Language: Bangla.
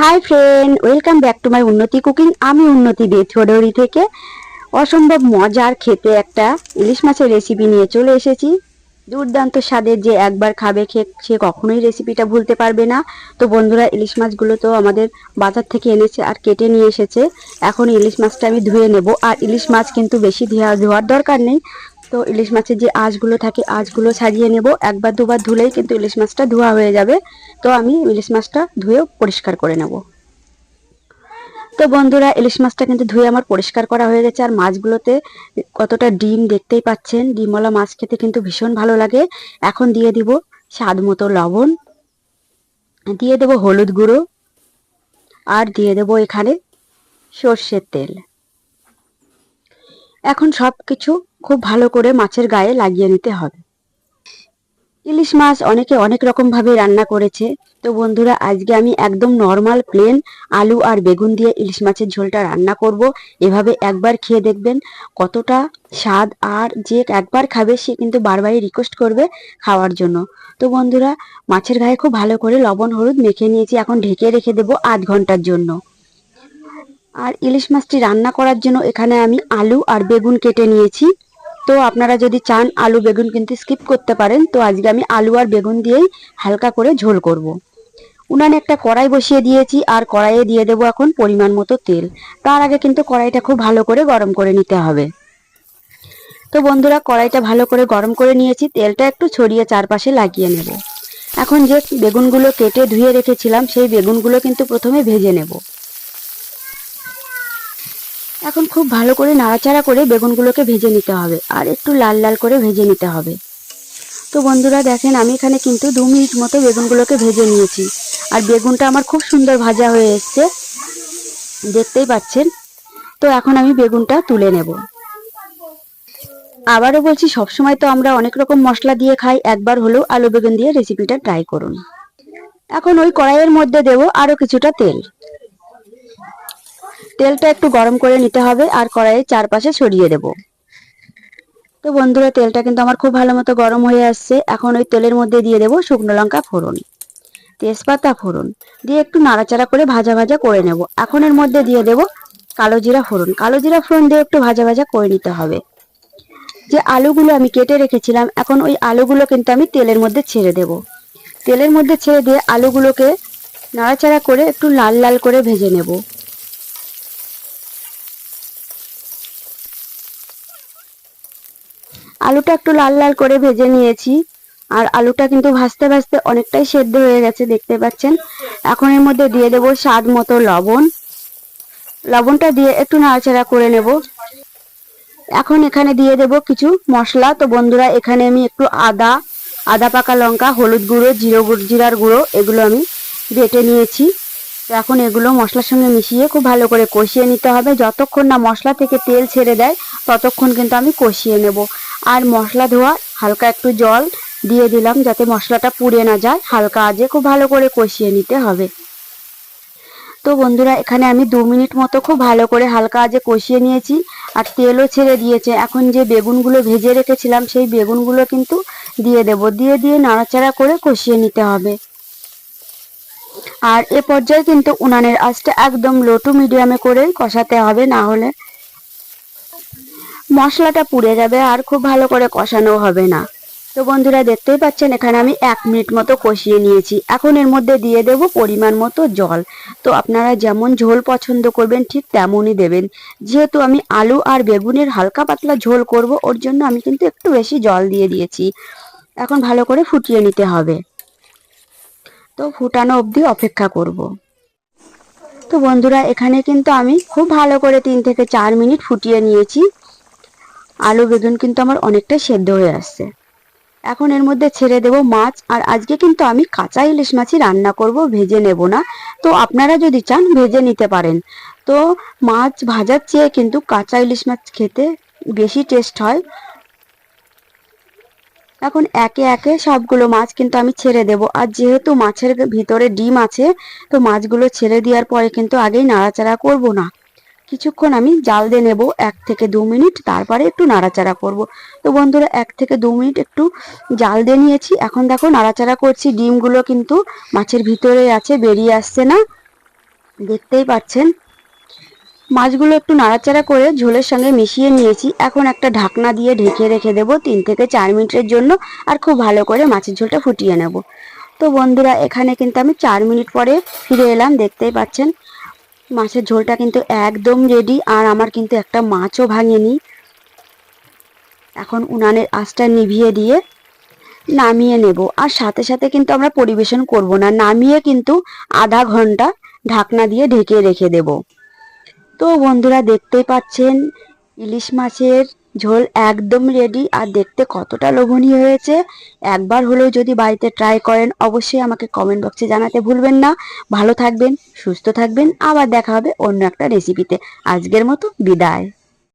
Hi friend welcome back to my Unnati cooking আমি উন্নতি বেথুয়াডরি থেকে অসম্ভব মজার খেতে একটা ইলিশ মাছের রেসিপি নিয়ে চলে এসেছি। দুর্দান্ত স্বাদের যে একবার খাবে খেয়ে সে কখনোই রেসিপিটা ভুলতে পারবে না। তো বন্ধুরা, ইলিশ মাছগুলো তো আমাদের বাজার থেকে এনেছে আর কেটে নিয়ে এসেছে। এখন ইলিশ মাছটা আমি ধুয়ে নেব। আর ইলিশ মাছ কিন্তু বেশি ধোয়া, ধোয়ার দরকার নেই। তো ইলিশ মাছের যে আঁশগুলো থাকে, আঁশগুলো ছাড়িয়ে নেব। একবার দুবার ধুলেই কিন্তু ইলিশ মাছটা ধোয়া হয়ে যাবে। তো আমি ইলিশ মাছটা ধুয়ে পরিষ্কার করে নেব। তো বন্ধুরা, ইলিশ মাছটা কিন্তু ধুয়ে আমার পরিষ্কার করা হয়ে গেছে। আর মাছগুলোতে কতটা ডিম দেখতেই পাচ্ছেন। ডিমওয়ালা মাছ খেতে কিন্তু ভীষণ ভালো লাগে। এখন দিয়ে দিব স্বাদ মতো লবণ। দিয়ে দেব হলুদ গুঁড়ো। আর দিয়ে দেব এখানে সর্ষের তেল। এখন সব কিছু খুব ভালো করে মাছের গায়ে লাগিয়ে নিতে হবে। ইলিশ মাছ অনেকে অনেক রকম ভাবে রান্না করেছে। তো বন্ধুরা, আজকে আমি একদম নর্মাল প্লেন আলু আর বেগুন দিয়ে ইলিশ মাছের ঝোলটা রান্না করব। এভাবে একবার খেয়ে দেখবেন কতটা স্বাদ আর যে একবার খাবে সে কিন্তু বারবারই রিকোয়েস্ট করবে খাওয়ার জন্য। তো বন্ধুরা, মাছের গায়ে খুব ভালো করে লবণ, হলুদ মেখে নিয়েছি, এখন ঢেকে রেখে দেবো আধ ঘণ্টার জন্য। আর ইলিশ মাছটি রান্না করার জন্য এখানে আমি আলু আর বেগুন কেটে নিয়েছি। তো আপনারা যদি চান আলু বেগুন কিন্তু স্কিপ করতে পারেন, তো আজকে আমি আলু আর বেগুন দিয়েই হালকা করে ঝোল করব। উনানে একটা কড়াই বসিয়ে দিয়েছি, আর কড়াইয়ে দিয়ে দেবো এখন পরিমাণ মতো তেল। তার আগে কিন্তু কড়াইটা খুব ভালো করে গরম করে নিতে হবে। তো বন্ধুরা, কড়াইটা ভালো করে গরম করে নিয়েছি, তেলটা একটু ছড়িয়ে চারপাশে লাগিয়ে নেব। এখন যে বেগুনগুলো কেটে ধুয়ে রেখেছিলাম, সেই বেগুনগুলো কিন্তু প্রথমে ভেজে নেব। এখন খুব ভালো করে নাড়াচাড়া করে বেগুনগুলোকে ভেজে নিতে হবে আর একটু লাল লাল করে ভেজে নিতে হবে। তো বন্ধুরা দেখেন, আমি এখানে কিন্তু দু মিনিট মতো বেগুনগুলোকে ভেজে নিয়েছি। আর বেগুনটা আমার খুব সুন্দর ভাজা হয়ে এসছে। দেখতেই পাচ্ছেন? তো এখন আমি বেগুনটা তুলে নেব। আবারও বলছি, সবসময় তো আমরা অনেক রকম মশলা দিয়ে খাই, একবার হলেও আলু বেগুন দিয়ে রেসিপিটা ট্রাই করুন। এখন ওই কড়াইয়ের মধ্যে দেব আরও কিছুটা তেল। তেলটা একটু গরম করে নিতে হবে আর কড়াইয়ের চারপাশে ছড়িয়ে দেব। তো বন্ধুরা, তেলটা কিন্তু আমার খুব ভালো মতো গরম হয়ে আসছে। এখন ওই তেলের মধ্যে দিয়ে দেব শুকনো লঙ্কা ফোড়ন, তেজপাতা ফোড়ন। দিয়ে একটু নাড়াচাড়া করে ভাজা ভাজা করে নেব। এখন এর মধ্যে দিয়ে দেব কালো জিরা ফোড়ন। কালো জিরা ফোড়ন দিয়ে একটু ভাজা ভাজা করে নিতে হবে। যে আলুগুলো আমি কেটে রেখেছিলাম, এখন ওই আলুগুলো কিন্তু আমি তেলের মধ্যে ছেড়ে দেব। তেলের মধ্যে ছেড়ে দিয়ে আলুগুলোকে নাড়াচাড়া করে একটু লাল লাল করে ভেজে নেব। আলুটা একটু লাল লাল করে ভেজে নিয়েছি। আর আলুটা কিন্তু ভাজতে ভাজতে অনেকটাই সেদ্ধ হয়ে গেছে, দেখতে পাচ্ছেন। এখন এর মধ্যে দিয়ে দেব স্বাদ মতো লবণ। লবণটা দিয়ে একটু নাড়াচাড়া করে নেব। এখন এখানে দিয়ে দেব কিছু মশলা। তো বন্ধুরা, এখানে আমি একটু আদা আদা, পাকা লঙ্কা, হলুদ গুঁড়ো, জিরো জিরার গুঁড়ো, এগুলো আমি বেটে নিয়েছি। তো এখন এগুলো মশলার সঙ্গে মিশিয়ে খুব ভালো করে কষিয়ে নিতে হবে। যতক্ষণ না মশলা থেকে তেল ছেড়ে দেয়, ততক্ষণ কিন্তু আমি কষিয়ে নেব। আর মশলা ধোয়া, হালকা একটু জল দিয়ে দিলাম যাতে মশলাটা পুড়ে না যায়। হালকা আজে খুব ভালো করে কষিয়ে নিতে হবে। তো বন্ধুরা, এখানে আমি দু মিনিট মতো খুব ভালো করে হালকা আজে কষিয়ে নিয়েছি আর তেলও ছেড়ে দিয়েছে। এখন যে বেগুনগুলো ভেজে রেখেছিলাম, সেই বেগুনগুলো কিন্তু দিয়ে দেব। দিয়ে দিয়ে নাড়াচাড়া করে কষিয়ে নিতে হবে। আর এ পর্যায়ে কিন্তু উনানের আঁচটা একদম লো টু মিডিয়ামে করেই কষাতে হবে, না হলে মশলাটা পুড়ে যাবে আর খুব ভালো করে কষানো হবে না। তো বন্ধুরা, দেখতেই পাচ্ছেন, এখানে আমি এক মিনিট মতো কষিয়ে নিয়েছি। এখন এর মধ্যে দিয়ে দেব পরিমাণ মতো জল। তো আপনারা যেমন ঝোল পছন্দ করবেন, ঠিক তেমনই দেবেন। যেহেতু আমি আলু আর বেগুনের হালকা পাতলা ঝোল করব, ওর জন্য আমি কিন্তু একটু বেশি জল দিয়ে দিয়েছি। এখন ভালো করে ফুটিয়ে নিতে হবে। তো ফুটানো অবধি অপেক্ষা করব। তো বন্ধুরা, এখানে কিন্তু আমি খুব ভালো করে তিন থেকে চার মিনিট ফুটিয়ে নিয়েছি। আলু বেগুন কিন্তু আমার অনেকটাই সেদ্ধ হয়ে আসছে। এখন এর মধ্যে ছেড়ে দেব মাছ, আর আজকে কিন্তু আমি কাঁচা ইলিশ মাছই রান্না করব, ভেজে নেব না। তো আপনারা যদি চান, ভেজে নিতে পারেন। তো মাছ ভাজার চেয়ে কিন্তু কাঁচা ইলিশ মাছ খেতে বেশি টেস্ট হয়। এখন একে একে সবগুলো মাছ কিন্তু আমি ছেড়ে দেব। আর যেহেতু মাছের ভিতরে ডিম আছে, তো মাছগুলো ছেড়ে দেওয়ার পরে কিন্তু আগেই নাড়াচাড়া করব না। কিছুক্ষণ আমি জাল দিয়ে নেব, এক থেকে দু মিনিট, তারপরে একটু নাড়াচাড়া করব। তো বন্ধুরা, এক থেকে দু মিনিট একটু জাল দিয়ে নিয়েছি। এখন দেখো নাড়াচাড়া করছি, ডিমগুলো কিন্তু মাছের ভিতরে আছে, বেরিয়ে আসছে না। দেখতেই পাচ্ছেন। মাছগুলো একটু নাড়াচাড়া করে ঝোলের সঙ্গে মিশিয়ে নিয়েছি। এখন একটা ঢাকনা দিয়ে ঢেকে রেখে দেবো তিন থেকে চার মিনিটের জন্য আর খুব ভালো করে মাছের ঝোলটা ফুটিয়ে নেব। তো বন্ধুরা, এখানে কিন্তু আমি চার মিনিট পরে ফিরে এলাম, দেখতেই পাচ্ছেন। মাছের ঝোলটা কিন্তু একদম রেডি আর আমার কিন্তু একটা মাছও ভাঙেনি। এখন উনানের আঁচটা নিভিয়ে দিয়ে নামিয়ে নেব। আর সাথে সাথে কিন্তু আমরা পরিবেশন করব না, নামিয়ে কিন্তু আধা ঘণ্টা ঢাকনা দিয়ে ঢেকে রেখে দেব। তো বন্ধুরা দেখতেই পাচ্ছেন, ইলিশ মাছের ঝোল একদম রেডি আর দেখতে কতটা লোভনীয় হয়েছে। একবার হলেও যদি বাড়িতে ট্রাই করেন, অবশ্যই আমাকে কমেন্ট বক্সে জানাতে ভুলবেন না। ভালো থাকবেন, সুস্থ থাকবেন। আবার দেখা হবে অন্য একটা রেসিপিতে আজকের মতো বিদায়।